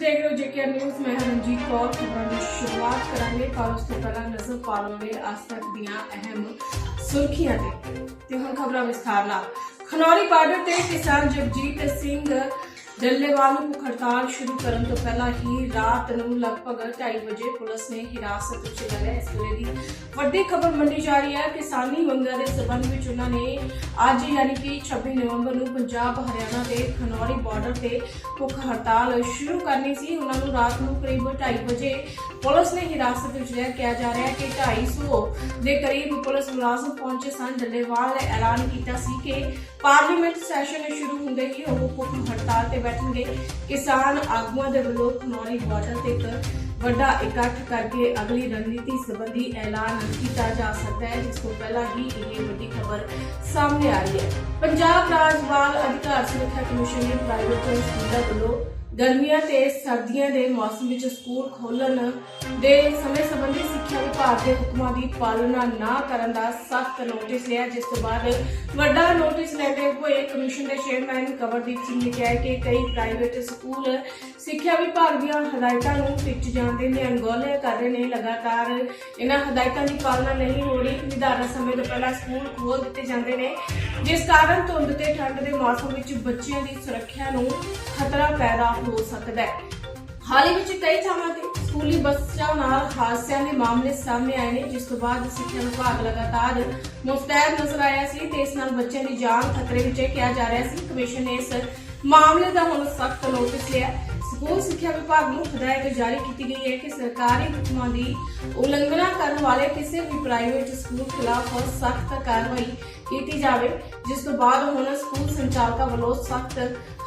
ਦੇਖ ਰਹੇ ਹੋ ਜੇਕੇ ਨਿਊਜ਼, ਮੈਂ ਰਣਜੀਤ ਕੌਰ। ਖਬਰਾਂ ਦੀ ਸ਼ੁਰੂਆਤ ਕਰਾਂਗੇ। ਪਰ ਉਸ ਤੋਂ ਪਹਿਲਾਂ ਨਜ਼ਰ ਪਾ ਲਵਾਂਗੇ ਅੱਜ ਤੱਕ ਦੀਆਂ ਅਹਿਮ ਸੁਰਖੀਆਂ ਤੇ। ਤੇ ਹੁਣ ਖਬਰਾਂ ਵਿਸਥਾਰ ਨਾਲ। ਖਨੌਰੀ ਬਾਰਡਰ ਤੇ ਕਿਸਾਨ ਜਗਜੀਤ ਸਿੰਘ ਡੱਲੇਵਾਲ ਨੂੰ ਭੁੱਖ ਹੜਤਾਲ ਸ਼ੁਰੂ ਕਰਨ ਤੋਂ ਪਹਿਲਾਂ ਹੀ ਰਾਤ ਨੂੰ ਲਗਭਗ 2:30 ਵਜੇ ਪੁਲਿਸ ਨੇ ਹਿਰਾਸਤ ਵਿੱਚ ਲੈ ਲਿਆ। ਇਸ ਵੇਲੇ ਦੀ ਵੱਡੀ ਖਬਰ ਮੰਨੀ ਜਾ ਰਹੀ ਹੈ, ਕਿਸਾਨੀ ਮੰਗਾਂ ਦੇ ਸਬੰਧ ਵਿੱਚ ਉਹਨਾਂ ਨੇ ਅੱਜ ਯਾਨੀ ਕਿ 26 ਨਵੰਬਰ ਨੂੰ ਪੰਜਾਬ, ਹਰਿਆਣਾ ਦੇ ਖਨੌਰੀ ਬਾਰਡਰ ਤੇ ਭੁੱਖ ਹੜਤਾਲ ਸ਼ੁਰੂ ਕਰਨੀ ਸੀ। ਉਹਨਾਂ ਨੂੰ ਰਾਤ ਨੂੰ ਕਰੀਬ 2:30 ਵਜੇ ਪੁਲਿਸ ਨੇ ਹਿਰਾਸਤ ਵਿੱਚ ਲਿਆ। ਕਿਹਾ ਜਾ ਰਿਹਾ ਹੈ ਕਿ 250 ਦੇ ਕਰੀਬ ਪੁਲਿਸ ਮੁਲਾਜ਼ਮ ਪਹੁੰਚੇ ਸਨ। ਡੱਲੇਵਾਲ ਨੇ ਐਲਾਨ ਕੀਤਾ ਸੀ ਕਿ ਪਾਰਲੀਮੈਂਟ ਸੈਸ਼ਨ ਸ਼ੁਰੂ ਹੁੰਦੇ ਹੀ ਉਹ ਭੁੱਖ ਹੜਤਾਲ ਤੇ ਬੈਠਣਗੇ। ਕਿਸਾਨ ਆਗੂਆਂ ਦੇ ਵੱਲੋਂ ਖਨੌਰੀ ਬਾਰਡਰ ਤੇ ਇੱਕ ਵੱਡਾ ਇਕੱਠ ਕਰਕੇ ਅਗਲੀ ਰਣਨੀਤੀ ਸੰਬੰਧੀ ਐਲਾਨ ਕੀਤਾ ਜਾ ਸਕਦਾ ਹੈ, ਜਿਸ ਤੋਂ ਪਹਿਲਾਂ ਹੀ ਇਹ ਵੱਡੀ ਖਬਰ ਸਾਹਮਣੇ ਆ ਰਹੀ ਹੈ। ਪੰਜਾਬ ਰਾਜ ਬਾਲ ਅਧਿਕਾਰ ਸੁਰੱਖਿਆ ਕਮਿਸ਼ਨ ਨੇ ਪ੍ਰਾਈਵੇਟ ਸਕੂਲਾਂ ਵੱਲੋਂ ਗਰਮੀਆਂ ਤੇ ਸਰਦੀਆਂ ਦੇ ਮੌਸਮ ਵਿੱਚ ਸਕੂਲ ਖੋਲਣ ਦੇ ਸਮੇਂ ਸੰਬੰਧੀ ਸਿੱਖਿਆ ਵਿਭਾਗ ਦੇ ਹੁਕਮਾਂ ਦੀ ਪਾਲਣਾ ਨਾ ਕਰਨ ਦਾ ਸਖਤ ਨੋਟਿਸ ਲਿਆ, ਜਿਸ ਤੋਂ ਬਾਅਦ ਵੱਡਾ ਨੋਟਿਸ ਲੈਂਦੇ ਹੋਏ ਕਮਿਸ਼ਨ ਦੇ ਚੇਅਰਮੈਨ ਕਵਰਦੀਪ ਸਿੰਘ ਨੇ ਕਿਹਾ ਕਿ ਕਈ ਪ੍ਰਾਈਵੇਟ ਸਕੂਲ ਸਿੱਖਿਆ ਵਿਭਾਗ ਦੀਆਂ ਹਦਾਇਤਾਂ ਨੂੰ ਟਿੱਚ ਜਾਂਦੇ ਨੇ ਅਣਗੌਲਿਆ ਕਰ ਰਹੇ ਨੇ ਲਗਾਤਾਰ। ਇਹਨਾਂ ਹਦਾਇਤਾਂ ਦੀ ਪਾਲਣਾ ਨਹੀਂ ਹੋ ਰਹੀ। ਨਿਰਧਾਰਤ ਸਮੇਂ ਤੋਂ ਪਹਿਲਾਂ ਸਕੂਲ ਖੋਲ ਦਿੱਤੇ ਜਾਂਦੇ ਨੇ। ਜਿਸ ਕਾਰਨ ਧੁੰਦ ਤੇ ਠੰਡ ਦੇ ਮੌਸਮ ਵਿੱਚ ਬੱਚਿਆਂ ਦੀ ਸੁਰੱਖਿਆ ਨੂੰ ਖਤਰਾ ਪੈਦਾ ਹੋ ਸਕਦਾ ਹੈ। ਹਾਲ ਹੀ ਵਿੱਚ ਕਈ ਥਾਵਾਂ ਤੇ ਸਕੂਲੀ ਬੱਸਾਂ ਨਾਲ ਹਾਦਸਿਆਂ ਦੇ ਮਾਮਲੇ ਸਾਹਮਣੇ ਆਏ ਨੇ, ਜਿਸ ਤੋਂ ਬਾਅਦ ਸਿੱਖਿਆ ਵਿਭਾਗ ਲਗਾਤਾਰ ਮੁਸਤੈਦ ਨਜ਼ਰ ਆਇਆ ਸੀ ਤੇ ਇਸ ਨਾਲ ਬੱਚਿਆਂ ਦੀ ਜਾਨ ਖਤਰੇ ਵਿੱਚ ਕਿਹਾ ਜਾ ਰਿਹਾ ਸੀ। ਕਮਿਸ਼ਨ ਨੇ ਇਸ ਮਾਮਲੇ ਦਾ ਹੁਣ ਸਖਤ ਨੋਟਿਸ ਲਿਆ ਸਕੂਲ ਸਿੱਖਿਆ ਵਿਭਾਗ ਨੂੰ ਹਦਾਇਤ ਜਾਰੀ ਕੀਤੀ ਗਈ ਹੈ ਕਿ ਸਰਕਾਰੀ ਹੁਕਮਾਂ ਦੀ ਉਲੰਘਣਾ ਕਰਨ ਵਾਲੇ ਕਿਸੇ ਵੀ ਪ੍ਰਾਈਵੇਟ ਸਕੂਲ ਖਿਲਾਫ ਸਖਤ ਕਾਰਵਾਈ ਕੀਤੀ ਜਾਵੇ, ਜਿਸ ਤੋਂ ਬਾਅਦ ਹੁਣ ਸਕੂਲ ਸੰਚਾਲਕਾਂ ਵੱਲੋਂ ਸਖਤ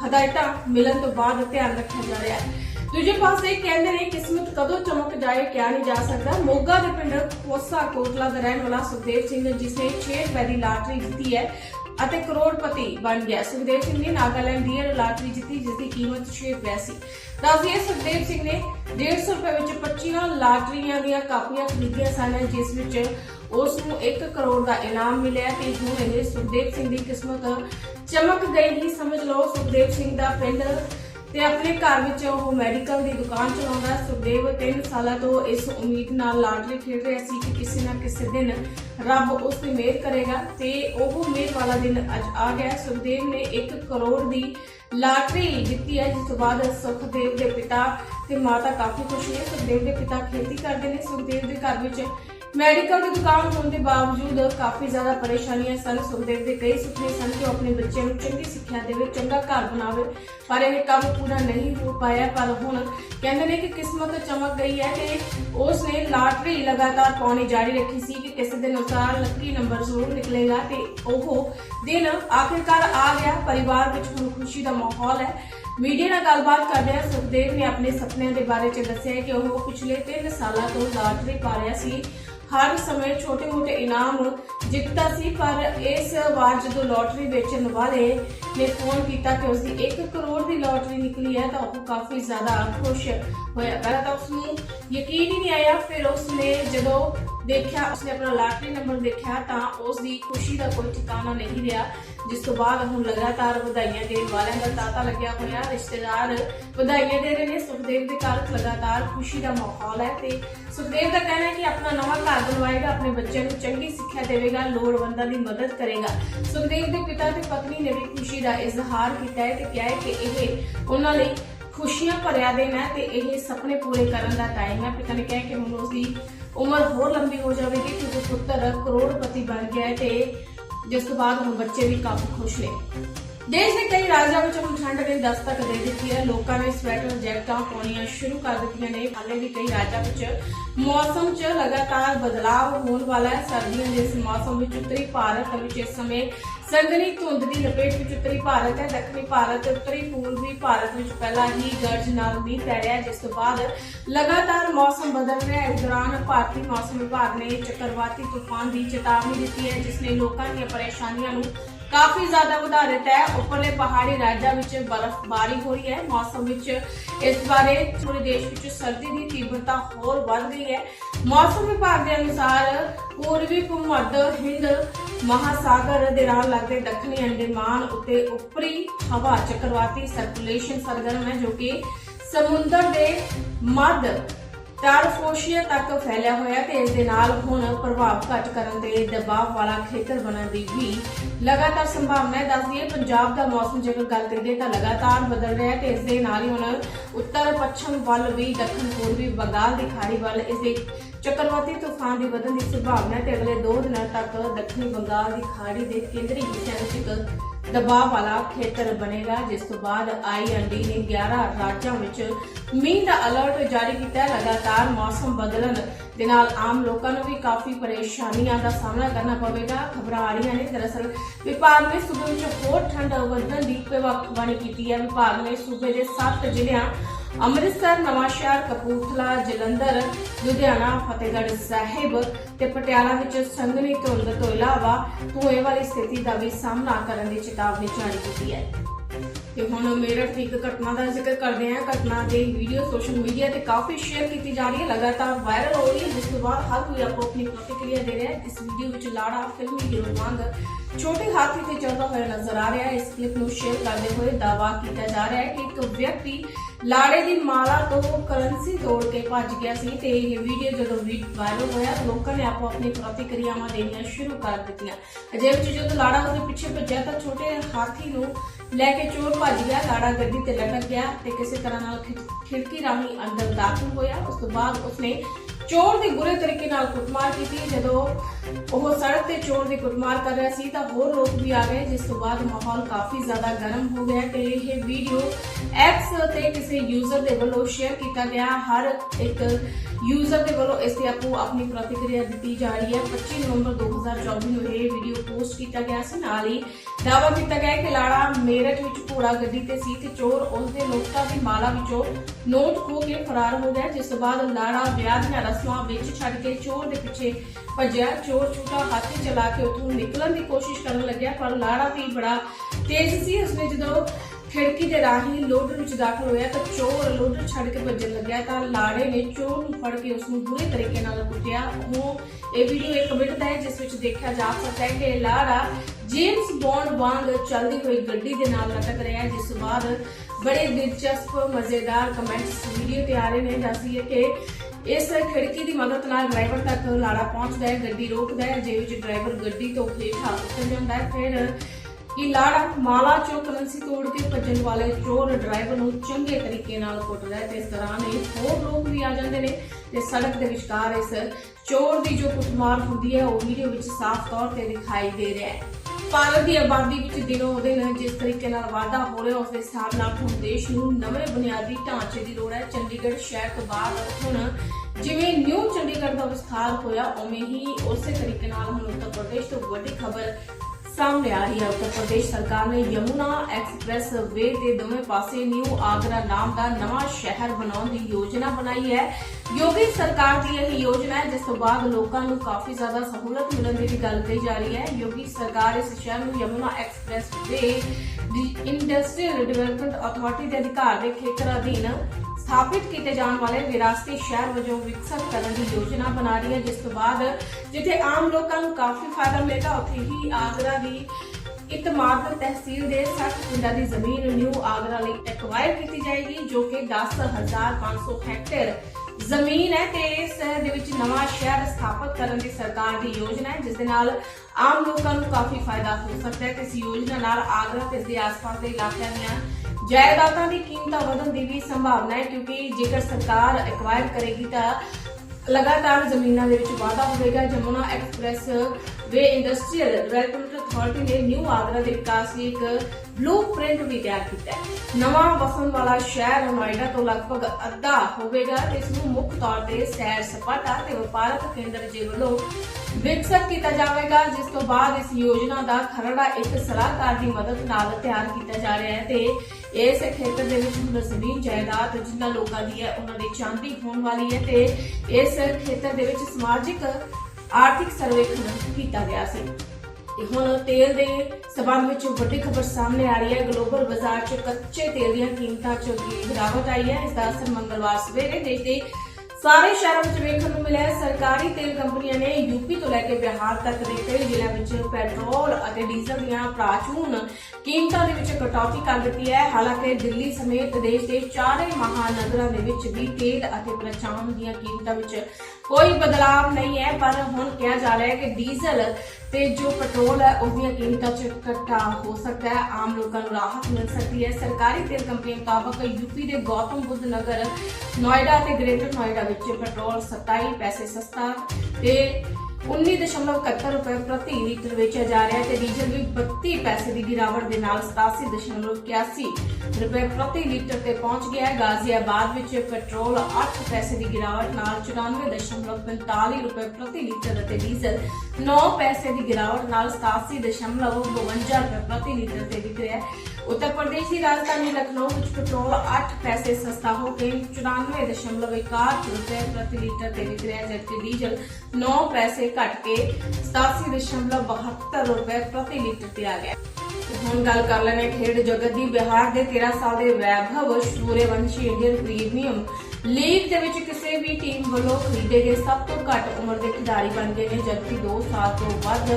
ਹਦਾਇਤਾਂ ਮਿਲਣ ਤੋਂ ਬਾਅਦ ਧਿਆਨ ਰੱਖਿਆ ਜਾ ਰਿਹਾ ਹੈ। ਦੂਜੇ ਪਾਸੇ ਕਹਿੰਦੇ ਨੇ, ਕਿਸਮਤ ਕਦੋਂ ਚਮਕ ਜਾਏ ਕਿਹਾ ਨਹੀਂ ਜਾ ਸਕਦਾ। ਮੋਗਾ ਦੇ ਪਿੰਡ ਕੋਸਾ ਕੋਟਲਾ ਦਾ ਰਹਿਣ ਵਾਲਾ ਸੁਖਦੇਵ ਸਿੰਘ ਜਿਸ ਨੇ 6 ਰੁਪਏ ਦੀ ਲਾਟਰੀ ਜਿੱਤੀ ਹੈ ਅਤੇ ਕਰੋੜਪਤੀ ਬਣ ਗਿਆ। ਸੁਖਦੇਵ ਸਿੰਘ ਨੇ ਨਾਗਾਲੈਂਡ ਦੀ ਲਾਟਰੀ ਜਿੱਤੀ ਕੀਮਤ 6 ਰੁਪਏ ਸੀ। ਦੱਸਦੀਏ ਸੁਖਦੇਵ ਸਿੰਘ ਨੇ 150 ਰੁਪਏ ਵਿੱਚ 25 ਲਾਟਰੀਆਂ ਦੀਆਂ ਕਾਪੀਆਂ ਖਰੀਦੀਆਂ ਸਨ, ਜਿਸ ਵਿੱਚ ਉਸ ਨੂੰ 1 ਕਰੋੜ ਦਾ ਇਨਾਮ ਮਿਲਿਆ ਤੇ ਹੁਣ ਇਹ ਸੁਖਦੇਵ ਸਿੰਘ ਦੀ ਕਿਸਮਤ ਚਮਕ ਗਈ ਹੀ। ਸਮਝ ਲਓ, ਸੁਖਦੇਵ ਸਿੰਘ ਦਾ ਪਿੰਡ ਤੇ ਆਪਣੇ ਘਰ ਵਿੱਚ ਉਹ ਮੈਡੀਕਲ ਦੀ ਦੁਕਾਨ ਚਲਾਉਂਦਾ। ਸੁਖਦੇਵ 3 ਸਾਲਾਂ ਤੋਂ ਇਸ ਉਮੀਦ ਨਾਲ ਲਾਟਰੀ ਖੇਡ ਰਿਹਾ ਸੀ ਕਿ ਕਿਸੇ ਨਾ ਕਿਸੇ ਦਿਨ ਰੱਬ ਉਸ ਤੇ ਮਿਹਰ ਕਰੇਗਾ ਤੇ ਉਹ ਮਿਹਰ ਵਾਲਾ ਦਿਨ ਅੱਜ ਆ ਗਿਆ। ਸੁਖਦੇਵ ਨੇ 1 ਕਰੋੜ ਦੀ ਲਾਟਰੀ ਜਿੱਤੀ ਹੈ, ਜਿਸ ਤੋਂ ਬਾਅਦ ਸੁਖਦੇਵ ਦੇ ਪਿਤਾ ਤੇ ਮਾਤਾ ਕਾਫੀ ਖੁਸ਼ ਨੇ ਸੁਖਦੇਵ ਦੇ ਪਿਤਾ ਖੇਤੀ ਕਰਦੇ ਨੇ। ਸੁਖਦੇਵ ਦੇ ਘਰ ਵਿੱਚ ਮੈਡੀਕਲ ਦੀ ਦੁਕਾਨ ਹੋਣ ਦੇ ਬਾਵਜੂਦ ਕਾਫੀ ਜ਼ਿਆਦਾ ਪਰੇਸ਼ਾਨੀਆਂ ਸਨ। ਸੁਖਦੇਵ ਦੇ ਕਈ ਸੁਪਨੇ ਸਨ ਕਿ ਉਹ ਆਪਣੇ ਬੱਚਿਆਂ ਨੂੰ ਚੰਗੀ ਸਿੱਖਿਆ ਦੇਵੇ, ਚੰਗਾ ਘਰ ਬਣਾਵੇ, ਪਰ ਇਹ ਕੰਮ ਪੂਰਾ ਨਹੀਂ ਹੋ ਪਾਇਆ। ਪਰ ਹੁਣ ਕਹਿੰਦੇ ਨੇ ਕਿ ਕਿਸਮਤ ਚਮਕ ਗਈ ਹੈ ਤੇ ਉਸ ਨੇ ਲਾਟਰੀ ਲਗਾਤਾਰ ਪਾਉਣੀ ਜਾਰੀ ਰੱਖੀ ਸੀ ਕਿ ਕਿਸੇ ਦਿਨ ਅਨੁਸਾਰ ਲੱਕੀ ਨੰਬਰ ਜ਼ਰੂਰ ਨਿਕਲੇਗਾ ਤੇ ਉਹ ਦਿਨ ਆਖਿਰਕਾਰ ਆ ਗਿਆ। ਪਰਿਵਾਰ ਵਿੱਚ ਹੁਣ ਖੁਸ਼ੀ ਦਾ ਮਾਹੌਲ ਹੈ। ਮੀਡੀਆ ਨਾਲ ਗੱਲਬਾਤ ਕਰਦਿਆਂ ਸੁਖਦੇਵ ਨੇ ਆਪਣੇ ਸੁਪਨਿਆਂ ਦੇ ਬਾਰੇ ਚ ਦੱਸਿਆ ਕਿ ਉਹ ਪਿਛਲੇ 3 ਸਾਲਾਂ ਤੋਂ ਲਾਟਰੀ ਪਾ ਰਿਹਾ ਸੀ। ਹਰ ਸਮੇਂ ਛੋਟੇ-ਮੋਟੇ ਇਨਾਮ ਜਿੱਤਦਾ ਸੀ, ਪਰ ਇਸ ਵਾਰ ਜਦੋਂ ਲੋਟਰੀ ਵੇਚਣ ਵਾਲੇ ਨੇ ਫੋਨ ਕੀਤਾ ਕਿ ਉਸ ਦੀ 1 ਕਰੋੜ ਦੀ ਲੋਟਰੀ ਨਿਕਲੀ ਹੈ, ਤਾਂ ਉਹ ਕਾਫੀ ਜ਼ਿਆਦਾ ਖੁਸ਼ ਹੋਇਆ। ਪਹਿਲਾਂ ਤਾਂ ਉਸ ਨੂੰ ਯਕੀਨ ਹੀ ਨਹੀਂ ਆਇਆ, ਫਿਰ ਉਸ ਨੇ ਜਦੋਂ ਦੇਖਿਆ, ਉਸਨੇ ਆਪਣਾ ਲਾਟਰੀ ਨੰਬਰ ਦੇਖਿਆ ਤਾਂ ਉਸ ਦੀ ਖੁਸ਼ੀ ਦਾ ਕੋਈ ਠਿਕਾਣਾ ਨਹੀਂ ਰਿਹਾ, ਜਿਸ ਤੋਂ ਬਾਅਦ ਹੁਣ ਲਗਾਤਾਰ ਵਧਾਈਆਂ ਦੇਣ ਵਾਲਿਆਂ ਦਾ ਤਾਂਤਾ ਲੱਗਿਆ ਹੋਇਆ, ਰਿਸ਼ਤੇਦਾਰ ਵਧਾਈਆਂ ਦੇ ਰਹੇ ਨੇ, ਸੁਖਦੇਵ ਦੇ ਘਰ ਲਗਾਤਾਰ ਖੁਸ਼ੀ ਦਾ ਮਾਹੌਲ ਹੈ ਤੇ ਸੁਖਦੇਵ ਦਾ ਕਹਿਣਾ ਹੈ ਕਿ ਆਪਣਾ ਨਵਾਂ ਘਰ ਬਣਵਾਏਗਾ, ਆਪਣੇ ਬੱਚਿਆਂ ਨੂੰ ਚੰਗੀ ਸਿੱਖਿਆ ਦੇਵੇਗਾ, ਲੋੜਵੰਦਾਂ ਦੀ ਮਦਦ ਕਰੇਗਾ। ਸੁਖਦੇਵ ਦੇ ਪਿਤਾ ਤੇ ਪਤਨੀ ਨੇ ਵੀ ਖੁਸ਼ੀ ਦਾ ਇਜ਼ਹਾਰ ਕੀਤਾ ਹੈ ਤੇ ਕਿਹਾ ਹੈ ਕਿ ਇਹ ਉਹਨਾਂ ਲਈ ਖੁਸ਼ੀਆਂ ਭਰਿਆ ਦਿਨ ਹੈ ਤੇ ਇਹ ਸੁਪਨੇ ਪੂਰੇ ਕਰਨ ਦਾ ਟਾਈਮ ਹੈ। ਪਿਤਾ ਨੇ ਕਿਹਾ ਕਿ ਹੁਣ ਉਸ ਦੀ ਉਮਰ ਹੋਰ ਲੰਬੀ ਹੋ ਜਾਵੇਗੀ ਕਿਉਂਕਿ ਪੁੱਤਰ ਕਰੋੜਪਤੀ ਬਣ ਗਿਆ ਹੈ ਤੇ ਜਿਸ ਤੋਂ ਬਾਅਦ ਹੁਣ ਬੱਚੇ ਵੀ ਕਾਫੀ ਖੁਸ਼ ਨੇ। ਦੇਸ਼ ਦੇ ਕਈ ਰਾਜਾਂ ਵਿੱਚ ਹੁਣ ਠੰਡ ਨੇ ਦਸਤਕ ਦੇ ਦਿੱਤੀ ਹੈ। ਲੋਕਾਂ ਨੇ ਸਵੈਟਰ, ਜੈਕਟਾਂ ਪਾਉਣੀਆਂ ਸ਼ੁਰੂ ਕਰ ਦਿੱਤੀਆਂ ਨੇ। ਹਾਲੇ ਵੀ ਕਈ ਰਾਜਾਂ ਵਿੱਚ ਮੌਸਮ 'ਚ ਲਗਾਤਾਰ ਬਦਲਾਅ ਹੋਣ ਵਾਲਾ ਹੈ। ਸਰਦੀਆਂ ਦੇ ਇਸ ਮੌਸਮ ਵਿੱਚ ਉੱਤਰੀ ਭਾਰਤ ਵਿੱਚ ਇਸ ਸਮੇਂ ਸੰਘਣੀ ਧੁੰਦ ਦੀ ਲਪੇਟ ਵਿੱਚ ਉੱਤਰੀ ਭਾਰਤ ਹੈ। ਦੱਖਣੀ ਭਾਰਤ, ਉੱਤਰੀ ਪੂਰਬੀ ਭਾਰਤ ਵਿੱਚ ਪਹਿਲਾਂ ਹੀ ਗਰਜ ਨਾਲ ਮੀਂਹ ਪੈ ਰਿਹਾ ਜਿਸ ਤੋਂ ਬਾਅਦ ਲਗਾਤਾਰ ਮੌਸਮ ਬਦਲ ਰਿਹਾ ਹੈ। ਇਸ ਦੌਰਾਨ ਭਾਰਤੀ ਮੌਸਮ ਵਿਭਾਗ ਨੇ ਚੱਕਰਵਾਤੀ ਤੂਫਾਨ ਦੀ ਚੇਤਾਵਨੀ ਦਿੱਤੀ ਹੈ, ਜਿਸ ਨੇ ਲੋਕਾਂ ਦੀਆਂ ਪਰੇਸ਼ਾਨੀਆਂ ਨੂੰ ਕਾਫੀ ਜ਼ਿਆਦਾ ਵਧਾ ਦਿੱਤਾ ਹੈ ਉੱਪਰਲੇ ਪਹਾੜੀ ਰਾਜਾਂ ਵਿੱਚ ਬਰਫ਼ਬਾਰੀ ਹੋ ਰਹੀ ਹੈ। ਮੌਸਮ ਵਿੱਚ ਇਸ ਬਾਰੇ ਪੂਰੇ ਦੇਸ਼ ਵਿੱਚ ਸਰਦੀ ਦੀ ਤੀਬਰਤਾ ਹੋਰ ਵੱਧ ਗਈ ਹੈ। ਮੌਸਮ ਵਿਭਾਗ ਦੇ ਅਨੁਸਾਰ ਪੂਰਬੀ ਭੂ-ਮੱਧ ਹਿੰਦ ਮਹਾਸਾਗਰ ਦੇ ਨਾਲ ਲੱਗਦੇ ਦੱਖਣੀ ਅੰਡੇਮਾਨ ਉੱਤੇ ਉੱਪਰੀ ਹਵਾ ਚੱਕਰਵਾਤੀ ਸਰਕੂਲੇਸ਼ਨ ਸਰਗਰਮ ਹੈ ਜੋ ਕਿ ਸਮੁੰਦਰ ਦੇ ਮੱਧ ਟਾਰਫੋਸ਼ੀਆ ਤੱਕ ਫੈਲਿਆ ਹੋਇਆ ਤੇ ਇਸ ਦੇ ਨਾਲ ਹੁਣ ਪ੍ਰਭਾਵ ਘੱਟ ਕਰਨ ਦੇ ਦਬਾਅ ਵਾਲਾ ਖੇਤਰ ਬਣਨ ਦੀ ਵੀ ਲਗਾਤਾਰ ਸੰਭਾਵਨਾ ਹੈ। ਦੱਸਦੀ ਹੈ, ਪੰਜਾਬ ਦਾ ਮੌਸਮ ਜੇਕਰ ਗੱਲ ਕਰੀਏ ਤਾਂ ਲਗਾਤਾਰ ਬਦਲ ਰਿਹਾ ਹੈ ਤੇ ਇਸ ਦੇ ਨਾਲ ਹੀ ਹੁਣ ਉੱਤਰ ਪੱਛਮ ਵੱਲ ਵੀ, ਦੱਖਣ ਪੂਰਬੀ ਬੰਗਾਲ ਦੀ ਖਾੜੀ ਵੱਲ ਇਸ ਦੇ ਚੱਕਰਵਾਤੀ ਤੂਫਾਨ ਦੀ ਵਧਣ ਦੀ ਸੰਭਾਵਨਾ ਹੈ ਤੇ ਅਗਲੇ 2 ਦਿਨਾਂ ਤੱਕ ਦੱਖਣੀ ਬੰਗਾਲ ਦੀ ਖਾੜੀ ਦੇ ਕੇਂਦਰੀ ਹਿੱਸਿਆਂ ਵਿੱਚ ਦਬਾਅ ਵਾਲਾ ਖੇਤਰ ਬਣੇਗਾ, ਜਿਸ ਤੋਂ ਬਾਅਦ ਆਈਐਨਡੀ ਨੇ 11 ਰਾਜਾਂ ਵਿੱਚ ਮੀਂਹ ਦਾ ਅਲਰਟ ਜਾਰੀ ਕੀਤਾ ਲਗਾਤਾਰ ਮੌਸਮ ਬਦਲਣ ਦੇ ਨਾਲ ਆਮ ਲੋਕਾਂ ਨੂੰ ਵੀ ਕਾਫੀ ਪਰੇਸ਼ਾਨੀਆਂ ਦਾ ਸਾਹਮਣਾ ਕਰਨਾ ਪਵੇਗਾ। ਖਬਰਾਂ ਆ ਰਹੀਆਂ ਨੇ ਦਰਅਸਲ ਵਿਭਾਗ ਨੇ ਸੂਬੇ ਵਿੱਚ ਹੋਰ ਠੰਡ ਵਧਣ ਦੀ ਭਵਿੱਖਬਾਣੀ ਕੀਤੀ ਹੈ। ਵਿਭਾਗ ਨੇ ਸੂਬੇ ਦੇ 7 ਜ਼ਿਲ੍ਹਿਆਂ ਅੰਮ੍ਰਿਤਸਰ, ਨਵਾਂਸ਼ਹਿਰ, ਕਪੂਰਥਲਾ, ਜਲੰਧਰ, ਲੁਧਿਆਣਾ, ਫਤਿਹਗੜ੍ਹ ਸਾਹਿਬ ਤੇ ਪਟਿਆਲਾ ਵਿੱਚ ਸੰਘਣੀ ਧੁੰਦ ਤੋਂ ਇਲਾਵਾ ਧੂਏ ਵਾਲੀ ਸਥਿਤੀ ਦਾ ਵੀ ਸਾਹਮਣਾ ਕਰਨ ਦੀ ਚੇਤਾਵਨੀ ਜਾਰੀ ਕੀਤੀ ਹੈ। ਤੇ ਹੁਣ ਮੇਰਠ ਇੱਕ ਘਟਨਾ ਦਾ ਜ਼ਿਕਰ ਕਰਦੇ ਹਾਂ। ਘਟਨਾ ਦੀ ਵੀਡੀਓ ਸੋਸ਼ਲ ਮੀਡੀਆ ਤੇ ਕਾਫੀ ਸ਼ੇਅਰ ਕੀਤੀ ਜਾ ਰਹੀ ਹੈ। ਲਗਾਤਾਰ ਵਾਇਰਲ ਹੋ ਰਹੀ ਹੈ, ਜਿਸ ਤੋਂ ਬਾਅਦ ਹਰ ਕੋਈ ਆਪੋ ਆਪਣੀ ਪ੍ਰਤੀਕਿਰਿਆ ਦੇ ਰਿਹਾ ਹੈ। ਇਸ ਵੀਡੀਓ ਵਿੱਚ ਲਾੜਾ ਫਿਲਮੀ ਹੀਰੋ ਵਾਂਗ ਛੋਟੇ ਹਾਥੀ ਤੇ ਚੜਦਾ ਹੋਇਆ ਨਜ਼ਰ ਆ ਰਿਹਾ ਹੈ। ਇਸ ਕਲਿੱਪ ਨੂੰ ਸ਼ੇਅਰ ਕਰਦੇ ਹੋਏ ਦਾਅਵਾ ਕੀਤਾ ਜਾ ਰਿਹਾ ਹੈ ਕਿ ਇੱਕ ਵਿਅਕਤੀ ਲਾੜੇ ਦੀ ਮਾਲਾ ਤੋਂ ਕਰੰਸੀ ਤੋੜ ਕੇ ਭੱਜ ਗਿਆ ਸੀ ਤੇ ਇਹ ਵੀਡੀਓ ਜਦੋਂ ਵੀ ਵਾਇਰਲ ਹੋਇਆ, ਲੋਕਾਂ ਨੇ ਆਪੋ ਆਪਣੀ ਪ੍ਰਤੀਕਿਰਿਆਵਾਂ ਦੇਣੀਆਂ ਸ਼ੁਰੂ ਕਰ ਦਿੱਤੀਆਂ। ਅਜੇ ਵਿੱਚ ਜਦੋਂ ਲਾੜਾ ਉਹਦੇ ਪਿੱਛੇ ਭੱਜਿਆ ਤਾਂ ਛੋਟੇ ਹਾਥੀ ਨੂੰ ਲੈ ਕੇ ਚੋਰ ਭੱਜ ਗਿਆ, ਲਾੜਾ ਗੱਡੀ ਤੇ ਲਟਕ ਗਿਆ ਤੇ ਕਿਸੇ ਤਰ੍ਹਾਂ ਨਾਲ ਖਿੜਕੀ ਰਾਹੀਂ ਅੰਦਰ ਦਾਖਲ ਹੋਇਆ। ਉਸ ਤੋਂ ਬਾਅਦ ਉਸਨੇ ਚੋਰ ਦੀ ਬੁਰੇ ਤਰੀਕੇ ਨਾਲ ਕੁੱਟਮਾਰ ਕੀਤੀ। ਜਦੋਂ ਉਹ ਸੜਕ ਤੇ ਚੋਰ ਦੀ ਕੁੱਟਮਾਰ ਕਰ ਰਿਹਾ ਸੀ ਤਾਂ ਹੋਰ ਲੋਕ ਵੀ ਆ ਗਏ, ਜਿਸ ਤੋਂ ਬਾਅਦ ਮਾਹੌਲ ਕਾਫੀ ਜ਼ਿਆਦਾ ਗਰਮ ਹੋ ਗਿਆ ਤੇ ਇਹ ਵੀਡੀਓ ਐਕਸ ਤੇ ਕਿਸੇ ਯੂਜ਼ਰ ਦੇ ਵੱਲੋਂ ਸ਼ੇਅਰ ਕੀਤਾ ਗਿਆ। ਹਰ ਇੱਕ ਯੂਜ਼ਰ ਦੇ ਵੱਲੋਂ ਇਸ ਤੇ ਆਪੋ ਆਪਣੀ ਪ੍ਰਤੀਕਿਰਿਆ ਦਿੱਤੀ ਜਾ ਰਹੀ ਹੈ। 25 ਨਵੰਬਰ 2024 ਨੂੰ ਇਹ ਵੀਡੀਓ ਪੋਸਟ ਕੀਤਾ ਗਿਆ ਸੀ। ਨਾਲ ਹੀ ਦਾਅਵਾ ਕੀਤਾ ਗਿਆ ਹੈ ਕਿ ਲਾੜਾ ਮੇਰਠ ਵਿੱਚ ਘੋੜਾ ਗੱਡੀ ਤੇ ਸੀ ਤੇ ਚੋਰ ਉਸ ਦੇ ਨੋਟਾਂ ਦੀ ਮਾਲਾ ਵਿੱਚੋਂ ਨੋਟ ਖੋ ਕੇ ਫਰਾਰ ਹੋ ਗਿਆ, ਜਿਸ ਤੋਂ ਬਾਅਦ ਲਾੜਾ ਵਿਆਹ ਦੀਆਂ ਰਸਮਾਂ ਵਿੱਚ ਛੱਡ ਕੇ ਚੋਰ ਦੇ ਪਿੱਛੇ ਭੱਜਿਆ। ਚੋਰ ਛੋਟਾ ਹਾਥੀ ਚਲਾ ਕੇ ਉੱਥੋਂ ਨਿਕਲਣ ਦੀ ਕੋਸ਼ਿਸ਼ ਕਰਨ ਲੱਗਿਆ, ਪਰ ਲਾੜਾ ਵੀ ਬੜਾ ਤੇਜ਼ ਸੀ। ਉਸਨੇ ਜਦੋਂ ਖਿੜਕੀ ਦੇ ਰਾਹੀਂ ਲੋਡਰ ਵਿੱਚ ਦਾਖਲ ਹੋਇਆ ਤਾਂ ਚੋਰ ਲੋਡਰ ਛੱਡ ਕੇ ਭੱਜਣ ਲੱਗਿਆ ਤਾਂ ਲਾੜੇ ਨੇ ਚੋਰ ਨੂੰ ਫੜ ਕੇ ਉਸ ਨੂੰ ਬੁਰੇ ਤਰੀਕੇ ਨਾਲ ਕੁੱਟਿਆ। ਉਹ ਇਹ ਵੀਡੀਓ ਇੱਕ ਮਿੰਟ ਦਾ ਹੈ, ਜਿਸ ਵਿੱਚ ਦੇਖਿਆ ਜਾ ਸਕਦਾ ਹੈ ਕਿ ਲਾੜਾ ਜੇਮਸ ਬੌਂਡ ਵਾਂਗ ਚੱਲਦੀ ਹੋਈ ਗੱਡੀ ਦੇ ਨਾਲ ਲਟਕ ਰਿਹਾ ਜਿਸ ਤੋਂ ਬਾਅਦ ਬੜੇ ਦਿਲਚਸਪ, ਮਜ਼ੇਦਾਰ ਕਮੈਂਟਸ ਵੀਡੀਓ ਤੇ ਆ ਰਹੇ ਨੇ। ਦੱਸਦੀ ਹੈ ਕਿ ਇਸ ਖਿੜਕੀ ਦੀ ਮਦਦ ਨਾਲ ਡਰਾਈਵਰ ਤੱਕ ਲਾੜਾ ਪਹੁੰਚਦਾ ਹੈ, ਗੱਡੀ ਰੋਕਦਾ ਹੈ ਜੇ ਵਿੱਚ ਡਰਾਈਵਰ ਗੱਡੀ ਤੋਂ ਹੇਠਾਂ ਉਤਰ ਜਾਂਦਾ ਹੈ। ਫਿਰ ਕਿ ਲਾੜਾ ਮਾਲਾ ਚੋਂ ਕਰੰਸੀ ਤੋੜ ਕੇ ਭੱਜਣ ਵਾਲੇ ਚੋਰ ਡਰਾਈਵਰ ਨੂੰ ਚੰਗੇ ਤਰੀਕੇ ਨਾਲ ਕੁੱਟਦਾ ਹੈ ਤੇ ਇਸ ਦੌਰਾਨ ਇਹ ਹੋਰ ਲੋਕ ਵੀ ਆ ਜਾਂਦੇ ਨੇ ਤੇ ਸੜਕ ਦੇ ਵਿਚਕਾਰ ਇਸ ਚੋਰ ਦੀ ਜੋ ਕੁੱਟਮਾਰ ਹੁੰਦੀ ਹੈ, ਉਹ ਵੀਡੀਓ ਵਿੱਚ ਸਾਫ਼ ਤੌਰ ਤੇ ਦਿਖਾਈ ਦੇ ਰਿਹਾ ਹੈ। ਭਾਰਤ ਦੀ ਆਬਾਦੀ ਵਿੱਚ ਦਿਨੋਂ ਦਿਨ ਜਿਸ ਤਰੀਕੇ ਨਾਲ ਵਾਧਾ ਹੋ ਰਿਹਾ, ਉਸ ਦੇ ਹਿਸਾਬ ਨਾਲ ਹੁਣ ਦੇਸ਼ ਨੂੰ ਨਵੇਂ ਬੁਨਿਆਦੀ ਢਾਂਚੇ ਦੀ ਲੋੜ ਹੈ। ਚੰਡੀਗੜ੍ਹ ਸ਼ਹਿਰ ਤੋਂ ਬਾਅਦ ਹੁਣ ਜਿਵੇਂ ਨਿਊ ਚੰਡੀਗੜ੍ਹ ਦਾ ਵਿਸਥਾਰ ਹੋਇਆ, ਉਵੇਂ ਹੀ ਉਸੇ ਤਰੀਕੇ ਨਾਲ ਹੁਣ ਉੱਤਰ ਪ੍ਰਦੇਸ਼ ਤੋਂ ਵੱਡੀ ਖਬਰ ਸਾਹਮਣੇ ਆ ਰਹੀ ਹੈ ਉੱਤਰ ਪ੍ਰਦੇਸ਼ ਸਰਕਾਰ ਨੇ ਯਮੁਨਾ ਐਕਸਪ੍ਰੈਸ ਵੇ ਦੇ ਦੋਵੇਂ ਪਾਸੇ ਨਿਊ ਆਗਰਾ ਨਾਮ ਦਾ ਨਵਾਂ ਸ਼ਹਿਰ ਬਣਾਉਣ ਦੀ ਯੋਜਨਾ ਬਣਾਈ ਹੈ। ਯੋਗੀ ਸਰਕਾਰ ਦੀ ਇਹ ਯੋਜਨਾ ਹੈ, ਜਿਸ ਤੋਂ ਬਾਅਦ ਲੋਕਾਂ ਨੂੰ ਕਾਫੀ ਜ਼ਿਆਦਾ ਸਹੂਲਤ ਮਿਲਣ ਦੀ ਵੀ ਗੱਲ ਕਹੀ ਜਾ ਰਹੀ ਹੈ। ਯੋਗੀ ਸਰਕਾਰ ਇਸ ਸ਼ਹਿਰ ਨੂੰ Yamuna expressway industrial development authority ਦੇ ਅਧਿਕਾਰ ਦੇ ਖੇਤਰ ਅਧੀਨ ਸਥਾਪਿਤ ਕੀਤੇ ਜਾਣ ਵਾਲੇ ਵਿਰਾਸਤੀ ਸ਼ਹਿਰ ਵਜੋਂ ਵਿਕਸਿਤ ਕਰਨ ਦੀ ਯੋਜਨਾ ਬਣਾ ਰਹੀ ਹੈ, ਜਿਸ ਤੋਂ ਬਾਅਦ ਜਿੱਥੇ ਆਮ ਲੋਕਾਂ ਨੂੰ ਕਾਫੀ ਫਾਇਦਾ ਮਿਲੇਗਾ, ਉੱਥੇ ਹੀ ਆਗਰਾ ਦੀ ਇਤਮਾਦ ਤਹਿਸੀਲ ਦੇ 60 ਪਿੰਡਾਂ ਦੀ ਜ਼ਮੀਨ ਨਿਊ ਆਗਰਾ ਲਈ ਐਕਵਾਇਰ ਕੀਤੀ ਜਾਏਗੀ, ਜੋ ਕਿ 10500 ਹੈਕਟੇਅਰ ਜ਼ਮੀਨ ਹੈ ਤੇ ਇਸ ਦੇ ਵਿੱਚ ਨਵਾਂ ਸ਼ਹਿਰ ਸਥਾਪਿਤ ਕਰਨ ਦੀ ਸਰਕਾਰ ਦੀ ਯੋਜਨਾ ਹੈ, ਜਿਸ ਦੇ ਨਾਲ ਆਮ ਲੋਕਾਂ ਨੂੰ ਕਾਫੀ ਫਾਇਦਾ ਹੋ ਸਕਦਾ ਹੈ। ਇਸ ਯੋਜਨਾ ਨਾਲ ਆਗਰਾ ਤੇ ਇਸ ਦੇ ਆਸ-ਪਾਸ ਦੇ ਇਲਾਕਿਆਂ ਦੀਆਂ ਜਾਇਦਾਦਾਂ ਦੀ ਕੀਮਤਾਂ ਵਧਣ ਦੀ ਵੀ ਸੰਭਾਵਨਾ ਹੈ ਕਿਉਂਕਿ ਜੇਕਰ ਸਰਕਾਰ ਐਕਵਾਇਰ ਕਰੇਗੀ ਤਾਂ ਲਗਾਤਾਰ ਜ਼ਮੀਨਾਂ ਦੇ ਵਿੱਚ ਵਾਧਾ ਹੋਵੇਗਾ। Jamuna expressway industrial development authority ਨੇ ਨਿਊ ਆਗਰਾ ਦੇ ਵਿਕਾਸ ਲਈ ਇੱਕ ਬਲੂਪ੍ਰਿੰਟ ਵੀ ਤਿਆਰ ਕੀਤਾ ਹੈ। ਨਵਾਂ ਵਸਣ ਵਾਲਾ ਸ਼ਹਿਰ ਨੋਇਡਾ ਤੋਂ ਲਗਭਗ ਅੱਧਾ ਹੋਵੇਗਾ ਤੇ ਇਸ ਨੂੰ ਮੁੱਖ ਤੌਰ ਤੇ ਸੈਰ ਸਪਾਟਾ ਤੇ ਵਪਾਰਕ ਕੇਂਦਰ ਜੇ ਵੱਲੋਂ ਵਿਕਸਿਤ ਕੀਤਾ ਜਾਵੇਗਾ, ਜਿਸ ਤੋਂ ਬਾਅਦ ਇਸ ਯੋਜਨਾ ਦਾ ਖਰੜਾ ਇੱਕ ਸਲਾਹਕਾਰ ਦੀ ਮਦਦ ਨਾਲ ਤਿਆਰ ਕੀਤਾ ਜਾ ਰਿਹਾ ਹੈ ਤੇ ਇਸ ਖੇਤਰ ਦੇ ਵਿੱਚ ਹੁਣ ਜ਼ਮੀਨ ਜਾਇਦਾਦ ਜਿਨ੍ਹਾਂ ਲੋਕਾਂ ਦੀ ਹੈ, ਉਹਨਾਂ ਦੀ ਚਾਂਦੀ ਹੋਣ ਵਾਲੀ ਹੈ ਤੇ ਇਸ ਖੇਤਰ ਦੇ ਵਿੱਚ ਸਮਾਜਿਕ, ਆਰਥਿਕ ਸਰਵੇਖਣ ਕੀਤਾ ਗਿਆ ਸੀ। ਤੇ ਹੁਣ ਤੇਲ ਦੇ ਸਬੰਧ ਵਿੱਚ ਵੱਡੀ ਖਬਰ ਸਾਹਮਣੇ ਆ ਰਹੀ ਹੈ। ਗਲੋਬਲ ਬਾਜ਼ਾਰ 'ਚ ਕੱਚੇ ਤੇਲ ਦੀਆਂ ਕੀਮਤਾਂ 'ਚ ਗਿਰਾਵਟ ਆਈ ਹੈ। ਇਸ ਦਾ ਅਸਰ ਮੰਗਲਵਾਰ ਸਵੇਰੇ ਦੇਸ਼ ਦੇ ਸਾਰੇ ਸ਼ਹਿਰਾਂ ਵਿੱਚ ਵੇਖਣ ਨੂੰ ਮਿਲਿਆ ਸਰਕਾਰੀ ਤੇਲ ਕੰਪਨੀਆਂ ਨੇ ਯੂਪੀ ਤੋਂ ਲੈ ਕੇ ਬਿਹਾਰ ਤੱਕ ਦੇ ਕਈ ਜ਼ਿਲ੍ਹਿਆਂ ਵਿੱਚ ਪੈਟਰੋਲ ਅਤੇ ਡੀਜ਼ਲ ਦੀਆਂ ਪ੍ਰਾਚੂਨ ਕੀਮਤਾਂ ਦੇ ਵਿੱਚ ਕਟੌਤੀ ਕਰ ਦਿੱਤੀ ਹੈ। ਹਾਲਾਂਕਿ ਦਿੱਲੀ ਸਮੇਤ ਦੇਸ਼ ਦੇ ਚਾਰੇ ਮਹਾਨਗਰਾਂ ਦੇ ਵਿੱਚ ਵੀ ਤੇਲ ਅਤੇ ਪ੍ਰਚਾਨ ਦੀਆਂ ਕੀਮਤਾਂ ਵਿੱਚ ਕੋਈ ਬਦਲਾਅ ਨਹੀਂ ਹੈ, ਪਰ ਹੁਣ ਕਿਹਾ ਜਾ ਰਿਹਾ ਹੈ ਕਿ ਡੀਜ਼ਲ ਤੇ ਜੋ ਪੈਟਰੋਲ ਹੈ, ਉਹਦੀਆਂ ਕੀਮਤਾਂ 'ਚ ਘਟਾ ਹੋ ਸਕਦਾ ਹੈ। ਆਮ ਲੋਕਾਂ ਨੂੰ ਰਾਹਤ ਮਿਲ ਸਕਦੀ ਹੈ। ਸਰਕਾਰੀ ਤੇਲ ਕੰਪਨੀ ਮੁਤਾਬਕ ਯੂਪੀ ਦੇ ਗੌਤਮ ਬੁੱਧ ਨਗਰ, ਨੋਇਡਾ ਤੇ ਗ੍ਰੇਟਰ ਨੋਇਡਾ ਵਿੱਚ ਪੈਟਰੋਲ 27 ਪੈਸੇ ਸਸਤਾ ਤੇ 19.71 ਰੁਪਏ ਪ੍ਰਤੀ ਲੀਟਰ ਵੇਚਿਆ ਜਾ ਰਿਹਾ ਹੈ ਤੇ ਡੀਜ਼ਲ ਵੀ 32 ਪੈਸੇ ਦੀ ਗਿਰਾਵਟ ਦੇ ਨਾਲ 87.81 ਰੁਪਏ ਪ੍ਰਤੀ ਲੀਟਰ ਤੇ ਪਹੁੰਚ ਗਿਆ ਹੈ। ਗਾਜ਼ੀਆਬਾਦ ਵਿੱਚ ਪੈਟਰੋਲ 8 ਪੈਸੇ ਦੀ ਗਿਰਾਵਟ ਨਾਲ 94.45 ਰੁਪਏ ਪ੍ਰਤੀ ਲੀਟਰ ਅਤੇ ਡੀਜ਼ਲ 9 ਪੈਸੇ ਦੀ ਗਿਰਾਵਟ ਨਾਲ 87.52 ਰੁਪਏ ਪ੍ਰਤੀ ਲੀਟਰ ਤੇ ਵਿਕ ਰਿਹਾ ਹੈ। ਉੱਤਰ ਪ੍ਰਦੇਸ਼ ਦੀ ਰਾਜਧਾਨੀ ਲਖਨਊ ਵਿੱਚ ਪੈਟਰੋਲ 8 ਪੈਸੇ ਸਸਤਾ ਹੋ ਕੇ 94.61 ਰੁਪਏ ਪ੍ਰਤੀ ਲੀਟਰ ਤੇ ਵਿਕ ਰਿਹਾ ਹੈ ਜਦਕਿ ਡੀਜ਼ਲ 9 ਪੈਸੇ ਘਟ ਕੇ 87.72 ਰੁਪਏ ਪ੍ਰਤੀ ਲੀਟਰ ਤੇ ਆ ਗਿਆ ਹੈ। ਤੇ ਹੁਣ ਗੱਲ ਕਰ ਲੈਣੇ ਖੇਡ ਜਗਤ ਦੀ ਬਿਹਾਰ ਦੇ 13 ਸਾਲ ਦੇ Vaibhav Suryavanshi Indian Premier League ਦੇ ਵਿੱਚ ਕਿਸੇ ਵੀ ਟੀਮ ਵੱਲੋਂ ਖਰੀਦੇ ਗਏ ਸਭ ਤੋਂ ਘੱਟ ਉਮਰ ਦੇ ਖਿਡਾਰੀ ਬਣ ਗਏ ਨੇ, ਜਦਕਿ 2 ਸਾਲ ਤੋਂ ਵੱਧ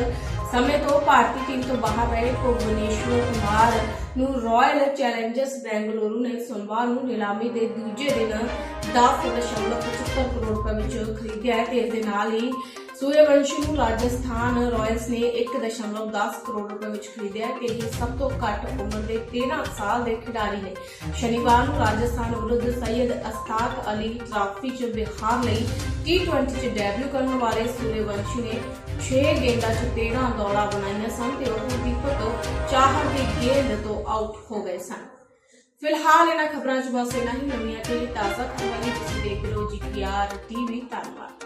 ਸਮੇਂ ਤੋਂ ਭਾਰਤੀ ਟੀਮ ਤੋਂ ਬਾਹਰ ਰਹੇ ਭੁਵਨੇਸ਼ਵਰ ਕੁਮਾਰ ਨੂੰ ਰਾਇਲ ਚੈਲੰਜਰਸ ਬੈਂਗਲੁਰੂ ਨੇ ਸੋਮਵਾਰ ਨੂੰ ਨਿਲਾਮੀ ਦੇ ਦੂਜੇ ਦਿਨ 10.75 ਕਰੋੜ ਰੁਪਏ ਵਿੱਚ ਖਰੀਦਿਆ ਤੇ ਇਸ ਦੇ ਨਾਲ ਹੀ ਸੂਰਯਵੰਸ਼ੀ ਨੂੰ ਰਾਜਸਥਾਨ ਰਾਇਲਸ ਨੇ 1.10 ਕਰੋੜ ਰੁਪਏ ਵਿੱਚ ਖਰੀਦਿਆ ਹੈ ਤੇ ਇਹ ਸਭ ਤੋਂ ਘੱਟ ਉਮਰ ਦੇ 13 ਸਾਲ ਦੇ ਖਿਡਾਰੀ ਨੇ। ਸ਼ਨੀਵਾਰ ਨੂੰ ਰਾਜਸਥਾਨ ਵਿਰੁੱਧ ਸੈਯਦ ਅਸਤਾਕ ਅਲੀ ਟਰਾਫੀ 'ਚ ਬਿਹਾਰ ਲਈ T20 'ਚ ਡੈਬਿਊ ਕਰਨ ਵਾਲੇ ਸੂਰਯਵੰਸ਼ੀ ਨੇ 6 ਗੇਂਦਾਂ 'ਚ 13 ਦੌੜਾਂ ਬਣਾਈਆਂ ਸਨ ਤੇ ਉਹ ਦੀਪਕ ਚਾਹਰ ਦੀ ਗੇਂਦ ਤੋਂ ਆਊਟ ਹੋ ਗਏ ਸਨ। ਫਿਲਹਾਲ ਇਹਨਾਂ ਖਬਰਾਂ 'ਚ ਬਸ ਇੰਨਾ ਹੀ। ਨਵੀਆਂ ਤੇ ਤਾਜ਼ਾ ਖਬਰਾਂ ਲਈ ਤੁਸੀਂ ਦੇਖ ਰਹੇ ਜੀ ਜੀਪੀਆਰ ਟੀਵੀ ਧੰਨਵਾਦ।